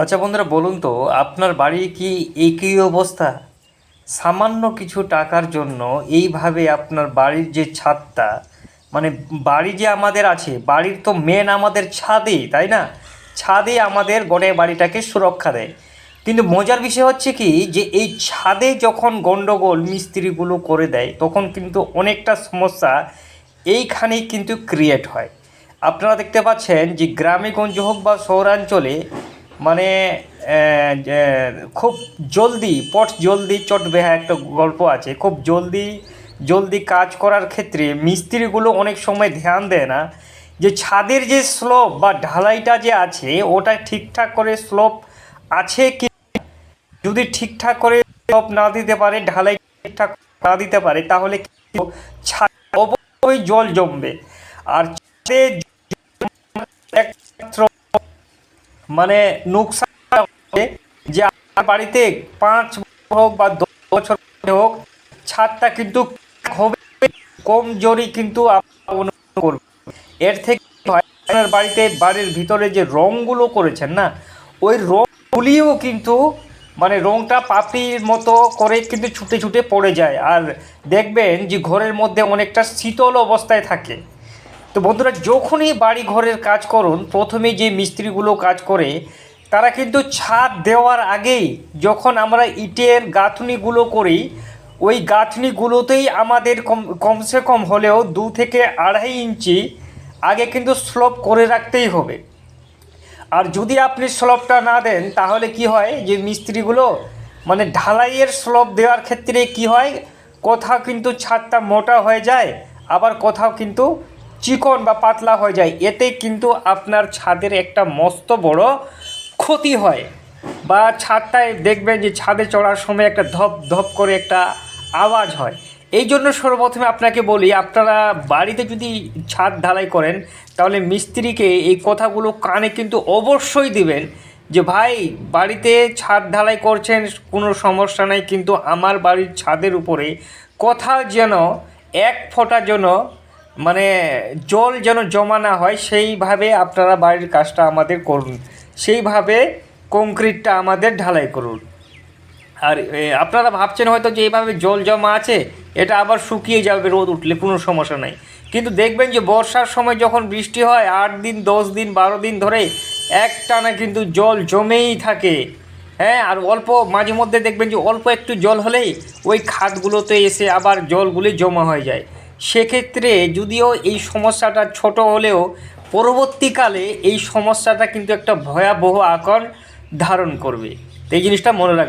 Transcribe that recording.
আচ্ছা বন্ধুরা, বলুন তো, আপনার বাড়ি কি একই অবস্থা? সামান্য কিছু টাকার জন্য এইভাবে আপনার বাড়ির যে ছাদটা মানে বাড়ি যে আমাদের আছে, বাড়ির তো মেন আমাদের ছাদেই তাই না? ছাদে আমাদের গড়ে বাড়িটাকে সুরক্ষা দেয়। কিন্তু মজার বিষয় হচ্ছে কি, যে এই ছাদে যখন গন্ডগোল মিস্ত্রিগুলো করে দেয়, তখন কিন্তু অনেকটা সমস্যা এইখানেই কিন্তু ক্রিয়েট হয়। আপনারা দেখতে পাচ্ছেন যে গ্রামে গঞ্জ হোক বা শহরাঞ্চলে মানে খুব জলদি, পট জলদি চট বেহা একটা গল্প আছে, খুব জলদি জলদি কাজ করার ক্ষেত্রে মিস্ত্রিগুলো অনেক সময় ধ্যান দেয় না। যে ছাদের যে স্লোপ বা ঢালাইটা যে আছে, ওটা ঠিকঠাক করে স্লোপ আছে কি যদি ঠিকঠাক করে স্লোপ না দিতে পারে, ঢালাই ঠিকঠাক না দিতে পারে, তাহলে অবশ্যই জল জমবে। আর ছাদে মানে নোকসান যে আপনার বাড়িতে পাঁচ হোক বা দশ বছর হোক, ছাদটা কিন্তু হবে কম জোরই কিন্তু করবে। এর থেকে আপনার বাড়িতে বাড়ির ভিতরে যে রঙগুলো করেছেন না, ওই রঙগুলিও কিন্তু মানে রঙটা পাপড়ির মতো করে কিন্তু ছুটে ছুটে পড়ে যায়। আর দেখবেন যে ঘরের মধ্যে অনেকটা শীতল অবস্থায় থাকে। তো বন্ধুরা, যখনই বাড়ি ঘরের কাজ করুন, প্রথমে যে মিস্ত্রিগুলো কাজ করে, তারা কিন্তু ছাদ দেওয়ার আগেই যখন আমরা ইটের গাঁথনিগুলো করি, ওই গাঁথনিগুলোতেই আমাদের কম কমসে কম হলেও দু থেকে আড়াই ইঞ্চি আগে কিন্তু স্লোপ করে রাখতেই হবে। আর যদি আপনি স্লপটা না দেন, তাহলে কি হয় যে মিস্ত্রিগুলো মানে ঢালাইয়ের স্লপ দেওয়ার ক্ষেত্রে কি হয়, কোথাও কিন্তু ছাদটা মোটা হয়ে যায়, আবার কোথাও কিন্তু চিকন বা পাতলা হয়ে যায়, এতে কিন্তু আপনার ছাদের একটা মস্ত বড় ক্ষতি হয়। বা ছাদটায় দেখবেন যে ছাদে চড়ার সময় একটা ধপ ধপ করে একটা আওয়াজ হয়। এই জন্য সর্বপ্রথমে আপনাকে বলি, আপনারা বাড়িতে যদি ছাদ ঢালাই করেন, তাহলে মিস্ত্রিকে এই কথাগুলো কানে কিন্তু অবশ্যই দিবেন যে, ভাই, বাড়িতে ছাদ ঢালাই করছেন, কোনো সমস্যা নাই, কিন্তু আমার বাড়ির ছাদের উপরে কোথাও যেন, এক ফোঁটা যেন মানে জল যেন জমা না হয়, সেইভাবে আপনারা বাড়ির কাজটা আমাদের করুন। সেইভাবে কংক্রিটটা আমাদের ঢালাই করুন। আর আপনারা ভাবছেন হয়তো যে এইভাবে জল জমা আছে, এটা আবার শুকিয়ে যাবে, রোদ উঠলে কোনো সমস্যা নাই। কিন্তু দেখবেন যে বর্ষার সময় যখন বৃষ্টি হয়, আট দিন, দশ দিন, বারো দিন ধরে একটানা কিন্তু জল জমেই থাকে। হ্যাঁ আর অল্প মাঝে মধ্যে দেখবেন যে অল্প একটু জল হলেই ওই খাতগুলোতে এসে আবার জলগুলি জমা হয়ে যায়। সেক্ষেত্রে যদিও এই সমস্যাটা ছোট হলেও পরবর্তীকালে এই সমস্যাটা কিন্তু একটা ভয়াবহ আকার ধারণ করবে। এই জিনিসটা মনে রাখবেন